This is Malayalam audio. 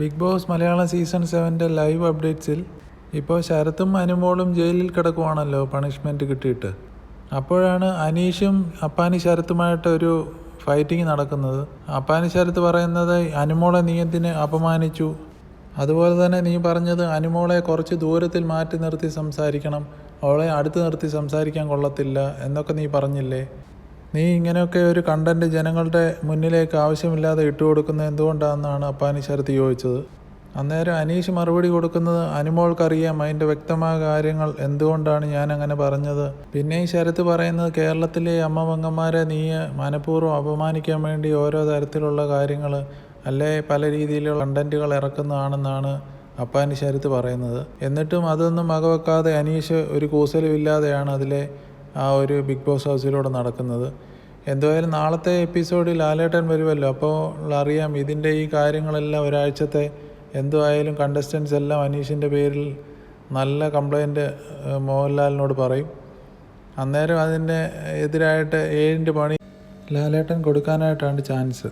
ബിഗ് ബോസ് മലയാളം സീസൺ സെവന്റെ ലൈവ് അപ്ഡേറ്റ്സിൽ ഇപ്പോൾ ശരത്തും അനുമോളും ജയിലിൽ കിടക്കുവാണല്ലോ പണിഷ്മെന്റ് കിട്ടിയിട്ട്. അപ്പോഴാണ് അനീഷും അപ്പാനി ശരത്തുമായിട്ട് ഒരു ഫൈറ്റിംഗ് നടക്കുന്നത്. അപ്പാനി ശരത്ത് പറയുന്നത് അനുമോളെ നീ എന്തിന് അപമാനിച്ചു? അതുപോലെ തന്നെ നീ പറഞ്ഞത് അനുമോളെ കുറച്ച് ദൂരത്തിൽ മാറ്റി നിർത്തി സംസാരിക്കണം. അവളെ അടുത്ത് നിർത്തി സംസാരിക്കാൻ കൊള്ളത്തില്ല എന്നൊക്കെ നീ പറഞ്ഞില്ലേ? നീ ഇങ്ങനെയൊക്കെ ഒരു കണ്ടന്റ് ജനങ്ങളുടെ മുന്നിലേക്ക് ആവശ്യമില്ലാതെ ഇട്ടു കൊടുക്കുന്നത് എന്തുകൊണ്ടാണെന്നാണ് അപ്പാനി ശരത്ത് ചോദിച്ചത്? അന്നേരം അനീഷ് മറുപടി കൊടുക്കുന്നത് അനുമോൾക്കറിയാം അതിന്റെ വ്യക്തമായ കാര്യങ്ങൾ എന്തുകൊണ്ടാണ് ഞാൻ അങ്ങനെ പറഞ്ഞത്. പിന്നെ ഈ ശരത്ത് പറയുന്നത് കേരളത്തിലെ അമ്മവങ്ങന്മാരെ നീ മനഃപൂർവം അപമാനിക്കാൻ വേണ്ടി ഓരോ തരത്തിലുള്ള കാര്യങ്ങൾ അല്ലെ പല രീതിയിലുള്ള കണ്ടന്റുകൾ ഇറക്കുന്നതാണെന്നാണ് അപ്പാനി ശരത്ത് പറയുന്നത്. എന്നിട്ടും അതൊന്നും വകവെക്കാതെ അനീഷ് ഒരു കൂസലും ഇല്ലാതെയാണ് അതിലെ ആ ഒരു ബിഗ് ബോസ് ഹൗസിലൂടെ നടക്കുന്നത്. എന്തായാലും നാളത്തെ എപ്പിസോഡിൽ ലാലേട്ടൻ വരുമല്ലോ. അപ്പോൾ അറിയാം ഇതിന്റെ ഈ കാര്യങ്ങളെല്ലാം ഒരാഴ്ചത്തെ എന്തുവായാലും കണ്ടസ്റ്റൻസ് എല്ലാം അനീഷിന്റെ പേരിൽ നല്ല കംപ്ലൈന്റ് മോഹൻലാലിനോട് പറയും. അന്നേരം അതിന് എതിരായിട്ട് ഏഴിന്റെ പണി ലാലേട്ടൻ കൊടുക്കാനായിട്ടാണ് ചാൻസ്.